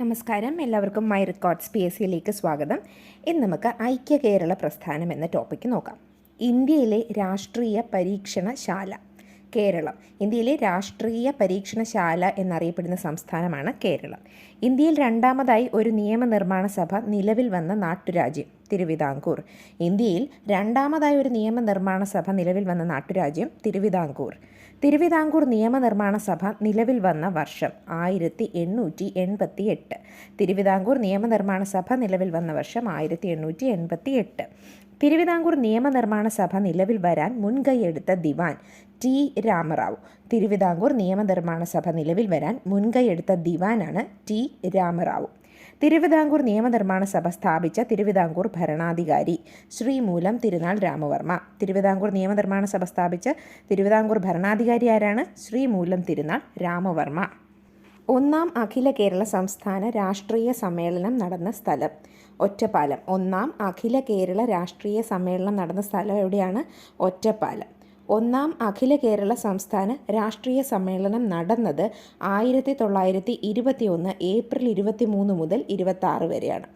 നമസ്കാരം. എല്ലാവർക്കും my records P S സിയിലേക്ക് സ്വാഗതം. ഇന്ന് നമുക്ക് ഐക്യ കേരള പ്രസ്ഥാനം എന്ന ടോപ്പിക്ക് നോക്കാം. ഇന്ത്യയിലെ രാഷ്ട്രീയ പരീക്ഷണശാല. കേരളം. ഇന്ത്യയിലെ രാഷ്ട്രീയ പരീക്ഷണശാല എന്നറിയപ്പെടുന്ന സംസ്ഥാനമാണ് കേരളം. ഇന്ത്യയിൽ രണ്ടാമതായി ഒരു നിയമനിർമ്മാണ സഭ നിലവിൽ വന്ന നാട്ടുരാജ്യം. തിരുവിതാംകൂർ. ഇന്ത്യയിൽ രണ്ടാമതായി ഒരു നിയമനിർമ്മാണ സഭ നിലവിൽ വന്ന നാട്ടുരാജ്യം തിരുവിതാംകൂർ. തിരുവിതാംകൂർ നിയമനിർമ്മാണ സഭ നിലവിൽ വന്ന വർഷം ആയിരത്തി എണ്ണൂറ്റി എൺപത്തി എട്ട് തിരുവിതാംകൂർ നിയമനിർമ്മാണ സഭ നിലവിൽ വന്ന വർഷം ആയിരത്തി എണ്ണൂറ്റി എൺപത്തി എട്ട് തിരുവിതാംകൂർ നിയമനിർമ്മാണ സഭ നിലവിൽ വരാൻ മുൻകൈയെടുത്ത ദിവാൻ ടി. രാമറാവു. തിരുവിതാംകൂർ നിയമനിർമ്മാണ സഭ നിലവിൽ വരാൻ മുൻകൈയെടുത്ത ദിവാനാണ് ടി. രാമറാവു. തിരുവിതാംകൂർ നിയമനിർമ്മാണ സഭ സ്ഥാപിച്ച തിരുവിതാംകൂർ ഭരണാധികാരി ശ്രീമൂലം തിരുനാൾ രാമവർമ്മ. തിരുവിതാംകൂർ നിയമനിർമ്മാണ സഭ സ്ഥാപിച്ച തിരുവിതാംകൂർ ഭരണാധികാരി ആരാണ്? ശ്രീമൂലം തിരുനാൾ രാമവർമ്മ. ഒന്നാം അഖില കേരള സംസ്ഥാന രാഷ്ട്രീയ സമ്മേളനം നടന്ന സ്ഥലം ഒറ്റപ്പാലം. ഒന്നാം അഖില കേരള രാഷ്ട്രീയ സമ്മേളനം നടന്ന സ്ഥലം എവിടെയാണ്? ഒറ്റപ്പാലം. ഒന്നാം അഖില കേരള സംസ്ഥാന രാഷ്ട്രീയ സമ്മേളനം നടന്നത് ആയിരത്തി തൊള്ളായിരത്തി ഇരുപത്തി ഒന്ന് ഏപ്രിൽ ഇരുപത്തി മൂന്ന് മുതൽ ഇരുപത്തി ആറ് വരെയാണ്.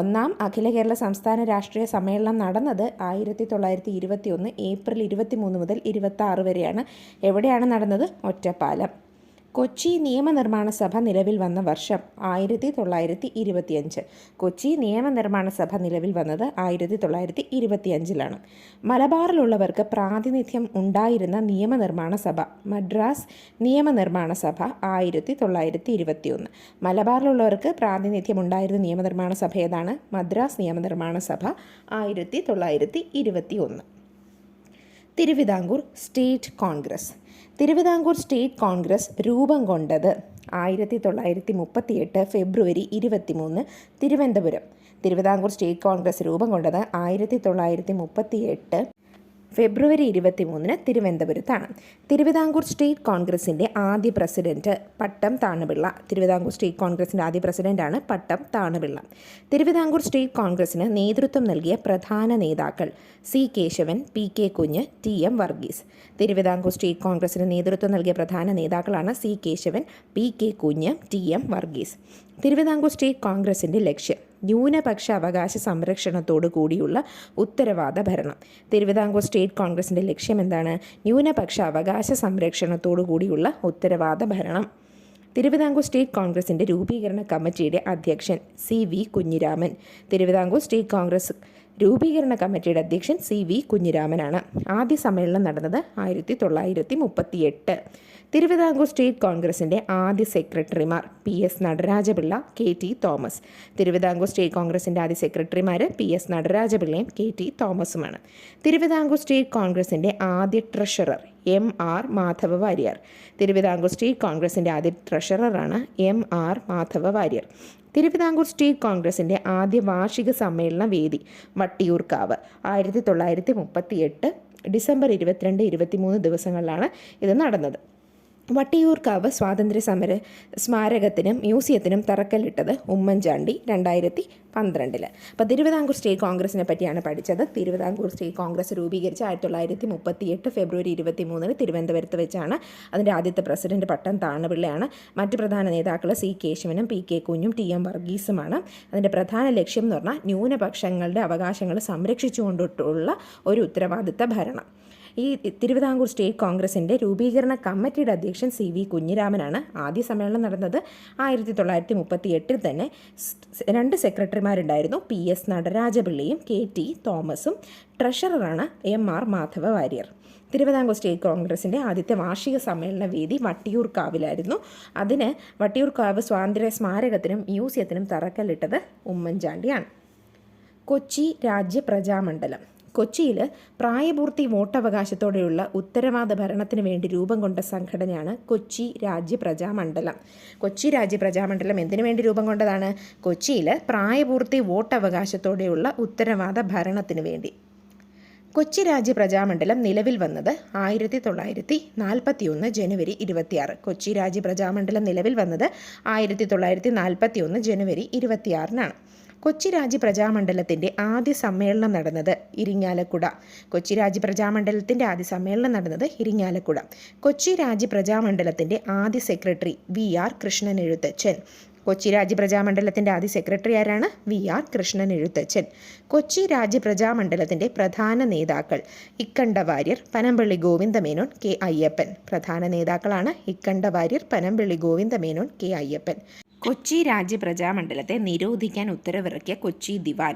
ഒന്നാം അഖില കേരള സംസ്ഥാന രാഷ്ട്രീയ സമ്മേളനം നടന്നത് ആയിരത്തി തൊള്ളായിരത്തി ഇരുപത്തി ഒന്ന് ഏപ്രിൽ ഇരുപത്തി മൂന്ന് മുതൽ ഇരുപത്തി ആറ് വരെയാണ്. എവിടെയാണ് നടന്നത്? ഒറ്റപ്പാലം. കൊച്ചി നിയമനിർമ്മാണ സഭ നിലവിൽ വന്ന വർഷം ആയിരത്തി തൊള്ളായിരത്തി ഇരുപത്തിയഞ്ച്. കൊച്ചി നിയമനിർമ്മാണ സഭ നിലവിൽ വന്നത് ആയിരത്തി തൊള്ളായിരത്തി ഇരുപത്തിയഞ്ചിലാണ്. മലബാറിലുള്ളവർക്ക് പ്രാതിനിധ്യം ഉണ്ടായിരുന്ന നിയമനിർമ്മാണ സഭ മദ്രാസ് നിയമനിർമ്മാണ സഭ ആയിരത്തി തൊള്ളായിരത്തി ഇരുപത്തിയൊന്ന്. മലബാറിലുള്ളവർക്ക് പ്രാതിനിധ്യം ഉണ്ടായിരുന്ന നിയമനിർമ്മാണ സഭ ഏതാണ്? മദ്രാസ് നിയമനിർമ്മാണ സഭ ആയിരത്തി തൊള്ളായിരത്തി ഇരുപത്തി ഒന്ന് Thiruvithamkoor state Congress. Thiruvithamkoor state Congress രൂപം കൊണ്ടത് ആയിരത്തി തൊള്ളായിരത്തി മുപ്പത്തിയെട്ട് ഫെബ്രുവരി ഇരുപത്തിമൂന്ന് തിരുവനന്തപുരം. തിരുവിതാംകൂർ സ്റ്റേറ്റ് കോൺഗ്രസ് രൂപം കൊണ്ടത് ആയിരത്തി തൊള്ളായിരത്തി മുപ്പത്തിയെട്ട് ഫെബ്രുവരി ഇരുപത്തി മൂന്നിന് തിരുവനന്തപുരത്താണ്. തിരുവിതാംകൂർ സ്റ്റേറ്റ് കോൺഗ്രസിന്റെ ആദ്യ പ്രസിഡന്റ് പട്ടം താണുപിള്ള. തിരുവിതാംകൂർ സ്റ്റേറ്റ് കോൺഗ്രസിന്റെ ആദ്യ പ്രസിഡന്റാണ് പട്ടം താണുപിള്ള. തിരുവിതാംകൂർ സ്റ്റേറ്റ് കോൺഗ്രസിന് നേതൃത്വം നൽകിയ പ്രധാന നേതാക്കൾ C Kesavan P K Kunju T M Varghese. Thiruvithamkoor state കോൺഗ്രസിന് നേതൃത്വം നൽകിയ പ്രധാന നേതാക്കളാണ് C Kesavan P K Kunju T M Varghese. Thiruvithamkoor state കോൺഗ്രസിന്റെ ലക്ഷ്യം ന്യൂനപക്ഷ അവകാശ സംരക്ഷണത്തോടു കൂടിയുള്ള ഉത്തരവാദ ഭരണം. തിരുവിതാംകൂർ സ്റ്റേറ്റ് കോൺഗ്രസിന്റെ ലക്ഷ്യം എന്താണ് ന്യൂനപക്ഷ അവകാശ സംരക്ഷണത്തോടു കൂടിയുള്ള ഉത്തരവാദ ഭരണം. തിരുവിതാംകൂർ സ്റ്റേറ്റ് കോൺഗ്രസിന്റെ രൂപീകരണ കമ്മിറ്റിയുടെ അധ്യക്ഷൻ C V Kunhiraman. Thiruvithamkoor state Congress രൂപീകരണ കമ്മിറ്റിയുടെ അധ്യക്ഷൻ സി വി കുഞ്ഞിരാമനാണ്. ആദ്യ സമ്മേളനം നടന്നത് ആയിരത്തി തൊള്ളായിരത്തി മുപ്പത്തിയെട്ട്. തിരുവിതാംകൂർ സ്റ്റേറ്റ് കോൺഗ്രസിന്റെ ആദ്യ സെക്രട്ടറിമാർ P S Nataraja Pillai K T Thomas. Thiruvithamkoor state കോൺഗ്രസിന്റെ ആദ്യ സെക്രട്ടറിമാർ പി എസ് നടരാജപിള്ളയും കെ ടി തോമസുമാണ്. തിരുവിതാംകൂർ സ്റ്റേറ്റ് കോൺഗ്രസിന്റെ ആദ്യ treasurer M R Madhava Warrier. Thiruvithamkoor state കോൺഗ്രസിന്റെ ആദ്യ ട്രഷററാണ് M R Madhava Warrier. Thiruvithamkoor state കോൺഗ്രസിന്റെ ആദ്യ വാർഷിക സമ്മേളന വേദി വട്ടിയൂർക്കാവ്. ആയിരത്തി തൊള്ളായിരത്തി മുപ്പത്തി എട്ട് ഡിസംബർ ഇരുപത്തിരണ്ട് ഇരുപത്തിമൂന്ന് ദിവസങ്ങളിലാണ് ഇത് നടന്നത്. വട്ടിയൂർക്കാവ് സ്വാതന്ത്ര്യ സമര സ്മാരകത്തിനും മ്യൂസിയത്തിനും തറക്കല്ലിട്ടത് ഉമ്മൻചാണ്ടി രണ്ടായിരത്തി പന്ത്രണ്ടിൽ അപ്പോൾ തിരുവിതാംകൂർ സ്റ്റേറ്റ് കോൺഗ്രസിനെ പറ്റിയാണ് പഠിച്ചത്. തിരുവിതാംകൂർ സ്റ്റേറ്റ് കോൺഗ്രസ് രൂപീകരിച്ച് ആയിരത്തി തൊള്ളായിരത്തി മുപ്പത്തി എട്ട് ഫെബ്രുവരി ഇരുപത്തി മൂന്നിന് തിരുവനന്തപുരത്ത് വെച്ചാണ് അതിന്റെ ആദ്യത്തെ പ്രസിഡന്റ് പട്ടം താണപിള്ളയാണ്. മറ്റ് പ്രധാന നേതാക്കൾ സി കേശവനും പി കെ കുഞ്ഞും ടി എം വർഗീസുമാണ്. അതിന്റെ പ്രധാന ലക്ഷ്യം എന്ന് പറഞ്ഞാൽ ന്യൂനപക്ഷങ്ങളുടെ അവകാശങ്ങൾ സംരക്ഷിച്ചുകൊണ്ടിട്ടുള്ള ഒരു ഉത്തരവാദിത്ത ഭരണം. ഈ തിരുവിതാംകൂർ സ്റ്റേറ്റ് കോൺഗ്രസിന്റെ രൂപീകരണ കമ്മിറ്റിയുടെ അധ്യക്ഷൻ സി വി കുഞ്ഞിരാമനാണ് ആദ്യ സമ്മേളനം നടന്നത്. ആയിരത്തി തൊള്ളായിരത്തി മുപ്പത്തി എട്ടിൽ തന്നെ രണ്ട് സെക്രട്ടറിമാരുണ്ടായിരുന്നു. പി എസ് നടരാജപിള്ളിയും കെ ടി തോമസും ട്രഷററാണ് M R Madhava Warrier Thiruvithamkoor state കോൺഗ്രസിന്റെ ആദ്യത്തെ വാർഷിക സമ്മേളന വേദി വട്ടിയൂർക്കാവിലായിരുന്നു അതിന് വട്ടിയൂർക്കാവ് സ്വാതന്ത്ര്യ സ്മാരകത്തിനും മ്യൂസിയത്തിനും തറക്കല്ലിട്ടത് ഉമ്മൻചാണ്ടിയാണ്. കൊച്ചി രാജ്യ പ്രജാമണ്ഡലം കൊച്ചിയിൽ പ്രായപൂർത്തി വോട്ടവകാശത്തോടെയുള്ള ഉത്തരവാദ ഭരണത്തിന് വേണ്ടി രൂപം കൊണ്ട സംഘടനയാണ് കൊച്ചി രാജ്യ പ്രജാമണ്ഡലം കൊച്ചി രാജ്യ പ്രജാമണ്ഡലം എന്തിനു വേണ്ടി രൂപം കൊണ്ടതാണ്? കൊച്ചിയിൽ പ്രായപൂർത്തി വോട്ടവകാശത്തോടെയുള്ള ഉത്തരവാദ ഭരണത്തിന് വേണ്ടി. കൊച്ചി രാജ്യ പ്രജാമണ്ഡലം നിലവിൽ വന്നത് ആയിരത്തി തൊള്ളായിരത്തി നാൽപ്പത്തി ഒന്ന് ജനുവരി ഇരുപത്തിയാറ്. കൊച്ചി രാജ്യ പ്രജാമണ്ഡലം നിലവിൽ വന്നത് ആയിരത്തി തൊള്ളായിരത്തി നാൽപ്പത്തി ഒന്ന് ജനുവരി ഇരുപത്തിയാറിനാണ്. കൊച്ചി രാജ്യ പ്രജാമണ്ഡലത്തിന്റെ ആദ്യ സമ്മേളനം നടന്നത് ഇരിങ്ങാലക്കുട. കൊച്ചി രാജ്യ പ്രജാമണ്ഡലത്തിന്റെ ആദ്യ സമ്മേളനം നടന്നത് ഇരിങ്ങാലക്കുട. കൊച്ചി രാജ്യ പ്രജാമണ്ഡലത്തിന്റെ ആദ്യ secretary V R Krishnan Ezhuthachan Kochi രാജ്യ പ്രജാമണ്ഡലത്തിന്റെ ആദ്യ സെക്രട്ടറി ആരാണ്? വി ആർ കൃഷ്ണൻ എഴുത്തച്ഛൻ കൊച്ചി രാജ്യ പ്രജാമണ്ഡലത്തിന്റെ പ്രധാന നേതാക്കൾ ഇക്കണ്ട വാര്യർ പനമ്പള്ളി ഗോവിന്ദമേനോൻ കെ അയ്യപ്പൻ. പ്രധാന നേതാക്കളാണ് ഇക്കണ്ട വാര്യർ പനമ്പള്ളി ഗോവിന്ദമേനോൻ കെ അയ്യപ്പൻ. കൊച്ചി രാജ്യപ്രജാമണ്ഡലത്തെ നിരോധിക്കാൻ ഉത്തരവിറക്കിയ കൊച്ചി ദിവാൻ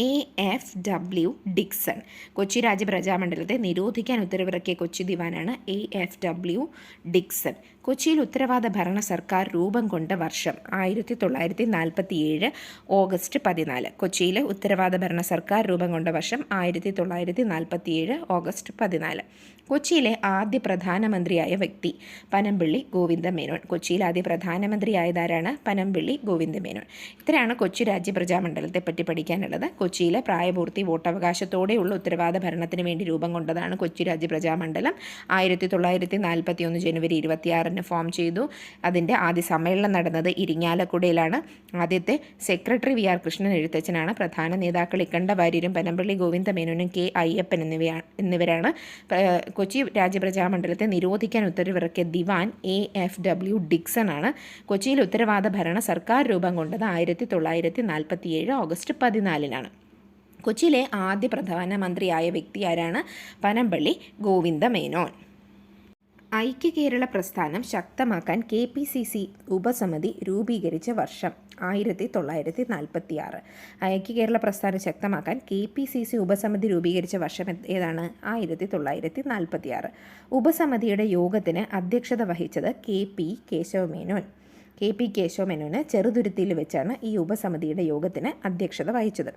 A. F. W. Dixon. Kochi രാജ്യപ്രജാമണ്ഡലത്തെ നിരോധിക്കാൻ ഉത്തരവിറക്കിയ കൊച്ചി ദിവാനാണ് എ. എഫ്. ഡബ്ല്യു. ഡിക്സൺ. കൊച്ചിയിൽ ഉത്തരവാദ ഭരണ സർക്കാർ രൂപം കൊണ്ട വർഷം ആയിരത്തി തൊള്ളായിരത്തി നാൽപ്പത്തി ഏഴ് ഓഗസ്റ്റ് പതിനാല്. കൊച്ചിയിലെ ഉത്തരവാദ ഭരണ സർക്കാർ രൂപം കൊണ്ട വർഷം ആയിരത്തി തൊള്ളായിരത്തി നാൽപ്പത്തി ഏഴ് ഓഗസ്റ്റ് പതിനാല്. കൊച്ചിയിലെ ആദ്യ പ്രധാനമന്ത്രിയായ വ്യക്തി പനമ്പിള്ളി ഗോവിന്ദ മേനോൻ. കൊച്ചിയിൽ ആദ്യ പ്രധാനമന്ത്രിയായതാരാണ് പനമ്പിള്ളി ഗോവിന്ദ മേനോൻ. ഇത്രയാണ് കൊച്ചി രാജ്യ പ്രജാമണ്ഡലത്തെ പറ്റി പഠിക്കാനുള്ളത്. കൊച്ചിയിലെ പ്രായപൂർത്തി വോട്ടവകാശത്തോടെയുള്ള ഉത്തരവാദ ഭരണത്തിന് വേണ്ടി രൂപം കൊണ്ടതാണ് കൊച്ചി രാജ്യ പ്രജാമണ്ഡലം. ആയിരത്തി തൊള്ളായിരത്തി നാൽപ്പത്തി ഒന്ന് ജനുവരി ഇരുപത്തിയാറിന് ഫോം ചെയ്തു. അതിന്റെ ആദ്യ സമ്മേളനം നടന്നത് ഇരിങ്ങാലക്കുടയിലാണ്. ആദ്യത്തെ സെക്രട്ടറി വി ആർ കൃഷ്ണൻ എഴുത്തച്ഛനാണ്. പ്രധാന നേതാക്കൾ ഇക്കണ്ട വാര്യരും പനമ്പള്ളി ഗോവിന്ദ മേനോനും കെ അയ്യപ്പൻ എന്നിവയാണ് എന്നിവരാണ്. കൊച്ചി രാജ്യപ്രജാമണ്ഡലത്തെ നിരോധിക്കാൻ ഉത്തരവിറക്കിയ ദിവാൻ എ എഫ് ഡബ്ല്യു ഡിക്സൺ ആണ്. കൊച്ചിയിൽ ഉത്തരവാദ ഭരണ സർക്കാർ രൂപം കൊണ്ടത് ആയിരത്തി തൊള്ളായിരത്തി നാൽപ്പത്തി ഏഴ് ഓഗസ്റ്റ് പതിനാലിനാണ്. കൊച്ചിയിലെ ആദ്യ പ്രധാനമന്ത്രിയായ വ്യക്തി ആരാണ്? പനമ്പള്ളി ഗോവിന്ദ മേനോൻ ഐക്യ കേരള പ്രസ്ഥാനം ശക്തമാക്കാൻ കെ പി സി സി ഉപസമിതി രൂപീകരിച്ച വർഷം ആയിരത്തി തൊള്ളായിരത്തി നാൽപ്പത്തി ആറ് ഐക്യ കേരള പ്രസ്ഥാനം ശക്തമാക്കാൻ കെ പി സി സി ഉപസമിതി രൂപീകരിച്ച വർഷം ഏതാണ്? ആയിരത്തി തൊള്ളായിരത്തി നാൽപ്പത്തി ആറ് ഉപസമിതിയുടെ യോഗത്തിന് അധ്യക്ഷത വഹിച്ചത് K P Kesava Menon. K P Kesava Menon ചെറുതുരുത്തിയിൽ വെച്ചാണ് ഈ ഉപസമിതിയുടെ യോഗത്തിന് അധ്യക്ഷത വഹിച്ചത്.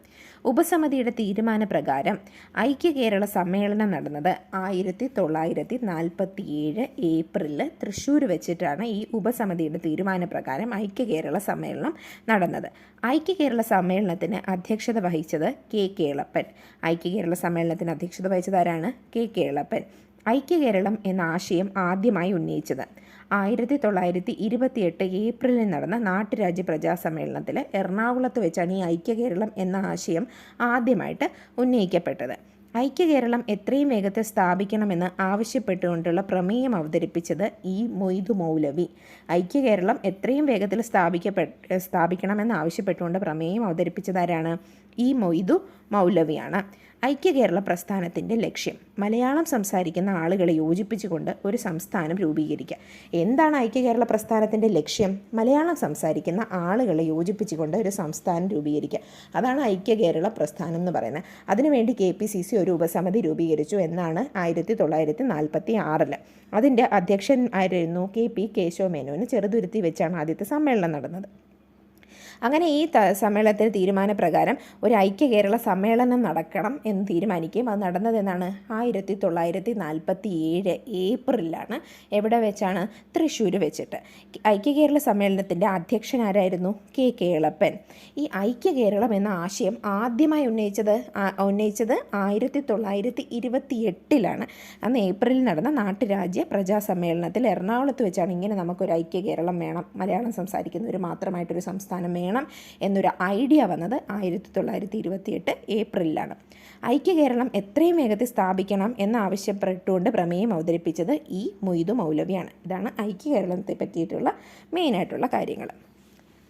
ഉപസമിതിയുടെ തീരുമാനപ്രകാരം ഐക്യ കേരള സമ്മേളനം നടന്നത് ആയിരത്തി തൊള്ളായിരത്തി നാൽപ്പത്തി ഏഴ് ഏപ്രിലിൽ തൃശ്ശൂർ വെച്ചിട്ടാണ് ഈ ഉപസമിതിയുടെ തീരുമാനപ്രകാരം ഐക്യ കേരള സമ്മേളനം നടന്നത്. ഐക്യ കേരള സമ്മേളനത്തിന് അധ്യക്ഷത വഹിച്ചത് കെ കേളപ്പൻ. ഐക്യ കേരള സമ്മേളനത്തിന് അധ്യക്ഷത വഹിച്ചത് ആരാണ്? കെ കേളപ്പൻ. ഐക്യ കേരളം എന്ന ആശയം ആദ്യമായി ഉന്നയിച്ചത്. ആയിരത്തി തൊള്ളായിരത്തി ഇരുപത്തിയെട്ട് ഏപ്രിലിൽ നടന്ന നാട്ടുരാജ്യ പ്രജാസമ്മേളനത്തിൽ എറണാകുളത്ത് വെച്ചാണ് ഈ ഐക്യ കേരളം എന്ന ആശയം ആദ്യമായിട്ട് ഉന്നയിക്കപ്പെട്ടത്. ഐക്യകേരളം എത്രയും വേഗത്തിൽ സ്ഥാപിക്കണമെന്ന് ആവശ്യപ്പെട്ടുകൊണ്ടുള്ള പ്രമേയം അവതരിപ്പിച്ചത് ഇ മൊയ്തു മൗലവി. ഐക്യകേരളം എത്രയും വേഗത്തിൽ സ്ഥാപിക്കപ്പെട്ട് സ്ഥാപിക്കണമെന്ന് ആവശ്യപ്പെട്ടുകൊണ്ട് പ്രമേയം അവതരിപ്പിച്ചതാരാണ് ഇ മൊയ്തു മൗലവിയാണ്. ഐക്യ കേരള പ്രസ്ഥാനത്തിന്റെ ലക്ഷ്യം. മലയാളം സംസാരിക്കുന്ന ആളുകളെ യോജിപ്പിച്ചുകൊണ്ട് ഒരു സംസ്ഥാനം രൂപീകരിക്കുക. എന്താണ് ഐക്യ കേരള പ്രസ്ഥാനത്തിന്റെ ലക്ഷ്യം? മലയാളം സംസാരിക്കുന്ന ആളുകളെ യോജിപ്പിച്ചുകൊണ്ട് ഒരു സംസ്ഥാനം രൂപീകരിക്കുക. അതാണ് ഐക്യ കേരള പ്രസ്ഥാനം എന്ന് പറയുന്നത്. അതിനുവേണ്ടി കെ പി സി സി ഒരു ഉപസമിതി രൂപീകരിച്ചു എന്നാണ് ആയിരത്തി തൊള്ളായിരത്തി നാൽപ്പത്തി ആറിൽ അതിന്റെ അധ്യക്ഷൻ ആയിരുന്നു കെ പി കേശവ മേനോന് ചെറുതുരുത്തി വെച്ചാണ് ആദ്യത്തെ സമ്മേളനം നടന്നത്. അങ്ങനെ ഈ സമ്മേളനത്തിന് തീരുമാനപ്രകാരം ഒരു ഐക്യ കേരള സമ്മേളനം നടക്കണം എന്ന് തീരുമാനിക്കുകയും അത് നടന്നത് എന്നാണ് ആയിരത്തി തൊള്ളായിരത്തി നാൽപ്പത്തി ഏഴ് ഏപ്രിലാണ് എവിടെ വെച്ചാണ് തൃശ്ശൂർ വെച്ചിട്ട്. ഐക്യ കേരള സമ്മേളനത്തിന്റെ അധ്യക്ഷനാരായിരുന്നു കെ. കേളപ്പൻ. ഈ ഐക്യ കേരളം എന്ന ആശയം ആദ്യമായി ഉന്നയിച്ചത് ഉന്നയിച്ചത് ആയിരത്തി തൊള്ളായിരത്തി ഇരുപത്തി എട്ടിലാണ് അന്ന് ഏപ്രിലിൽ നടന്ന നാട്ടുരാജ്യ പ്രജാ സമ്മേളനത്തിൽ എറണാകുളത്ത് വെച്ചാണ് ഇങ്ങനെ നമുക്കൊരു ഐക്യ കേരളം വേണം. മലയാളം സംസാരിക്കുന്നവർ മാത്രമായിട്ടൊരു സംസ്ഥാനം വേണം എന്നൊരു ഐഡിയ വന്നത് ആയിരത്തി തൊള്ളായിരത്തി ഇരുപത്തിയെട്ട് ഏപ്രിലിലാണ്. ഐക്യകേരളം എത്രയും വേഗത്തിൽ സ്ഥാപിക്കണം എന്നാവശ്യപ്പെട്ടുകൊണ്ട് പ്രമേയം അവതരിപ്പിച്ചത് ഈ മൊയ്തു മൗലവിയാണ്. ഇതാണ് ഐക്യകേരളത്തെ പറ്റിയിട്ടുള്ള മെയിനായിട്ടുള്ള കാര്യങ്ങൾ.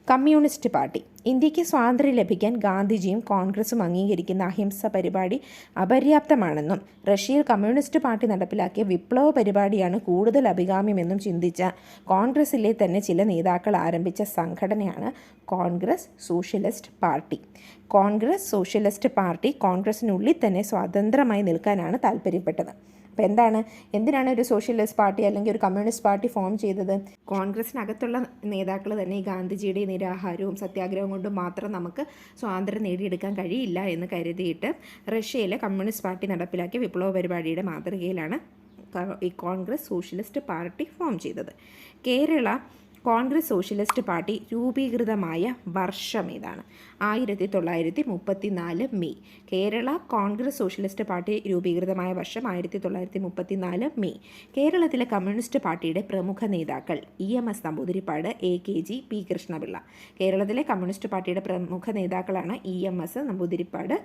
Communist party. ഇന്ത്യയ്ക്ക് സ്വാതന്ത്ര്യം ലഭിക്കാൻ ഗാന്ധിജിയും കോൺഗ്രസും അംഗീകരിക്കുന്ന അഹിംസ പരിപാടി അപര്യാപ്തമാണെന്നും റഷ്യയിൽ കമ്മ്യൂണിസ്റ്റ് പാർട്ടി നടപ്പിലാക്കിയ വിപ്ലവ പരിപാടിയാണ് കൂടുതൽ അഭികാമ്യമെന്നും ചിന്തിച്ച കോൺഗ്രസിലെ തന്നെ ചില നേതാക്കൾ ആരംഭിച്ച സംഘടനയാണ് Congress socialist party. Congress socialist party കോൺഗ്രസിനുള്ളിൽ തന്നെ സ്വതന്ത്രമായി നിൽക്കാനാണ് താല്പര്യപ്പെട്ടത്. അപ്പോൾ എന്താണ്? എന്തിനാണ് ഒരു സോഷ്യലിസ്റ്റ് പാർട്ടി അല്ലെങ്കിൽ ഒരു കമ്മ്യൂണിസ്റ്റ് പാർട്ടി ഫോം ചെയ്തത്? കോൺഗ്രസിനകത്തുള്ള നേതാക്കൾ തന്നെ ഈ ഗാന്ധിജിയുടെ നിരാഹാരവും സത്യാഗ്രഹവും കൊണ്ട് മാത്രം നമുക്ക് സ്വാതന്ത്ര്യം നേടിയെടുക്കാൻ കഴിയില്ല എന്ന് കരുതിയിട്ട് റഷ്യയിലെ കമ്മ്യൂണിസ്റ്റ് പാർട്ടി നടപ്പിലാക്കിയ വിപ്ലവ പരിപാടിയുടെ മാതൃകയിലാണ് ഈ കോൺഗ്രസ് സോഷ്യലിസ്റ്റ് പാർട്ടി ഫോം ചെയ്തത്. കേരള കോൺഗ്രസ് സോഷ്യലിസ്റ്റ് പാർട്ടി രൂപീകൃതമായ വർഷം ഏതാണ്? ആയിരത്തി തൊള്ളായിരത്തി മുപ്പത്തി നാല് May. Kerala Congress socialist party രൂപീകൃതമായ വർഷം ആയിരത്തി തൊള്ളായിരത്തി മുപ്പത്തി നാല് മെയ്. കേരളത്തിലെ കമ്മ്യൂണിസ്റ്റ് പാർട്ടിയുടെ പ്രമുഖ നേതാക്കൾ E M S Namboodiripad A K G P Krishna Pillai. കേരളത്തിലെ കമ്മ്യൂണിസ്റ്റ് പാർട്ടിയുടെ പ്രമുഖ നേതാക്കളാണ് E M S Namboodiripad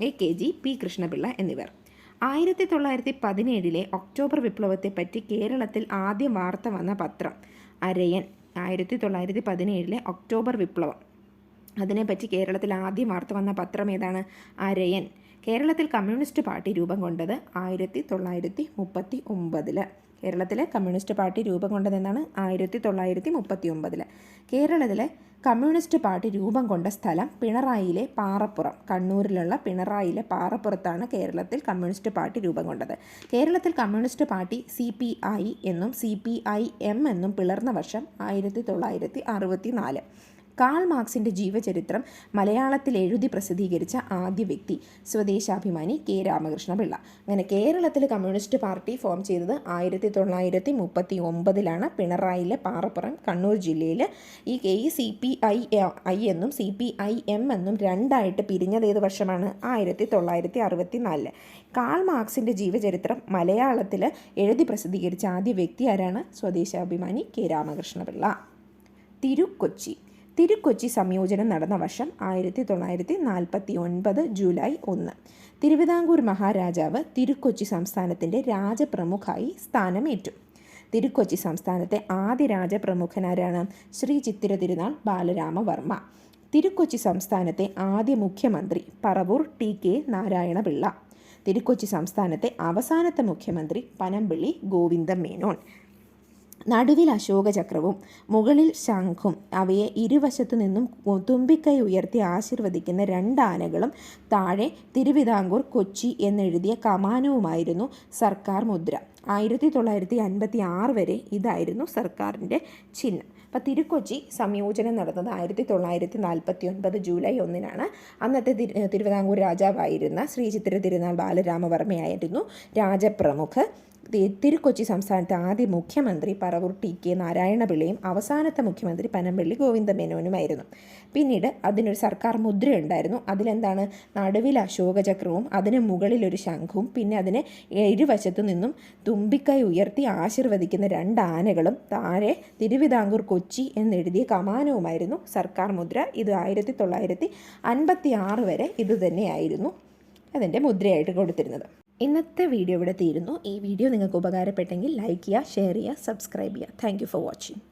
A K G P Krishna Pillai എന്നിവർ. ആയിരത്തി തൊള്ളായിരത്തി പതിനേഴിലെ ഒക്ടോബർ വിപ്ലവത്തെപ്പറ്റി കേരളത്തിൽ ആദ്യം വാർത്ത വന്ന പത്രം അരയൻ. ആയിരത്തി തൊള്ളായിരത്തി പതിനേഴിലെ ഒക്ടോബർ വിപ്ലവം. അതിനെപ്പറ്റി കേരളത്തിൽ ആദ്യം വാർത്ത വന്ന പത്രം ഏതാണ്? അരയൻ കേരളത്തിൽ കമ്മ്യൂണിസ്റ്റ് പാർട്ടി രൂപം കൊണ്ടത് ആയിരത്തി തൊള്ളായിരത്തി മുപ്പത്തി ഒമ്പതിൽ കേരളത്തിലെ കമ്മ്യൂണിസ്റ്റ് പാർട്ടി രൂപം കൊണ്ടതെന്നാണ് ആയിരത്തി തൊള്ളായിരത്തി മുപ്പത്തി ഒമ്പതിൽ കേരളത്തിലെ കമ്മ്യൂണിസ്റ്റ് പാർട്ടി രൂപം കൊണ്ട സ്ഥലം പിണറായിയിലെ പാറപ്പുറം. കണ്ണൂരിലുള്ള പിണറായിയിലെ പാറപ്പുറത്താണ് കേരളത്തിൽ കമ്മ്യൂണിസ്റ്റ് പാർട്ടി രൂപം കൊണ്ടത്. കേരളത്തിൽ communist party C P I എന്നും സി പി ഐ എം എന്നും പിളർന്ന വർഷം ആയിരത്തി തൊള്ളായിരത്തി അറുപത്തി നാല് കാൾ മാർക്സിന്റെ ജീവചരിത്രം മലയാളത്തിൽ എഴുതി പ്രസിദ്ധീകരിച്ച ആദ്യ വ്യക്തി സ്വദേശാഭിമാനി കെ. രാമകൃഷ്ണപിള്ള. അങ്ങനെ കേരളത്തിൽ കമ്മ്യൂണിസ്റ്റ് പാർട്ടി ഫോം ചെയ്തത് ആയിരത്തി തൊള്ളായിരത്തി മുപ്പത്തി ഒമ്പതിലാണ് പിണറായിലെ പാറപ്പുറം കണ്ണൂർ ജില്ലയിൽ ഈ K. C P I I എന്നും സി പി ഐ എം എന്നും രണ്ടായിട്ട് പിരിഞ്ഞത് ഏത് വർഷമാണ്? ആയിരത്തി തൊള്ളായിരത്തി അറുപത്തി നാലിൽ കാൾ മാർക്സിന്റെ ജീവചരിത്രം മലയാളത്തിൽ എഴുതി പ്രസിദ്ധീകരിച്ച ആദ്യ വ്യക്തി ആരാണ്? സ്വദേശാഭിമാനി കെ. രാമകൃഷ്ണപിള്ള. തിരുക്കൊച്ചി തിരുക്കൊച്ചി സംയോജനം നടന്ന വർഷം ആയിരത്തി തൊള്ളായിരത്തി നാൽപ്പത്തി ഒൻപത് ജൂലൈ ഒന്ന്. തിരുവിതാംകൂർ മഹാരാജാവ് തിരുക്കൊച്ചി സംസ്ഥാനത്തിന്റെ രാജപ്രമുഖായി സ്ഥാനമേറ്റു. തിരുക്കൊച്ചി സംസ്ഥാനത്തെ ആദ്യ രാജപ്രമുഖനാരാണ് ശ്രീ ചിത്തിര തിരുനാൾ ബാലരാമവർമ്മ. തിരുക്കൊച്ചി സംസ്ഥാനത്തെ ആദ്യ മുഖ്യമന്ത്രി പറവൂർ ടി കെ നാരായണപിള്ള. തിരുക്കൊച്ചി സംസ്ഥാനത്തെ അവസാനത്തെ മുഖ്യമന്ത്രി പനമ്പിള്ളി ഗോവിന്ദ മേനോൻ നടുവിൽ അശോകചക്രവും മുകളിൽ ശംഖും അവയെ ഇരുവശത്തു നിന്നും തുമ്പിക്കൈ ഉയർത്തി ആശീർവദിക്കുന്ന രണ്ടാനകളും താഴെ തിരുവിതാംകൂർ കൊച്ചി എന്നെഴുതിയ കമാനവുമായിരുന്നു സർക്കാർ മുദ്ര. ആയിരത്തി തൊള്ളായിരത്തി അൻപത്തി ആറ് വരെ ഇതായിരുന്നു സർക്കാരിന്റെ ചിഹ്നം. അപ്പോൾ തിരുക്കൊച്ചി സംയോജനം നടന്നത് ആയിരത്തി തൊള്ളായിരത്തി നാൽപ്പത്തി ഒൻപത് ജൂലൈ ഒന്നിനാണ്. അന്നത്തെ തിരുവിതാംകൂർ രാജാവായിരുന്ന ശ്രീചിത്ര തിരുനാൾ ബാലരാമവർമ്മയായിരുന്നു രാജപ്രമുഖ്. തിരുക്കൊച്ചി സംസ്ഥാനത്തെ ആദ്യ മുഖ്യമന്ത്രി പറവൂർ ടി കെ നാരായണപിള്ളയും അവസാനത്തെ മുഖ്യമന്ത്രി പനമ്പള്ളി ഗോവിന്ദ മേനോനുമായിരുന്നു. പിന്നീട് അതിനൊരു സർക്കാർ മുദ്രയുണ്ടായിരുന്നു അതിലെന്താണ്? നടുവിൽ അശോകചക്രവും അതിന് മുകളിൽ ഒരു പിന്നെ അതിന് ഇരുവശത്തു നിന്നും തുമ്പിക്കൈ ഉയർത്തി ആശീർവദിക്കുന്ന രണ്ട് ആനകളും താഴെ തിരുവിതാംകൂർ കൊച്ചി എന്നെഴുതിയ കമാനവുമായിരുന്നു സർക്കാർ മുദ്ര. ഇത് ആയിരത്തി തൊള്ളായിരത്തി അൻപത്തി ആറ് വരെ ഇതുതന്നെയായിരുന്നു അതിന്റെ മുദ്രയായിട്ട് കൊടുത്തിരുന്നത്. ഇന്നത്തെ വീഡിയോ ഇവിടെ തീരുന്നു. ഈ വീഡിയോ നിങ്ങൾക്ക് ഉപകാരപ്പെട്ടെങ്കിൽ ലൈക്ക് ചെയ്യുക ഷെയർ ചെയ്യുക സബ്സ്ക്രൈബ് ചെയ്യുക. Thank for watching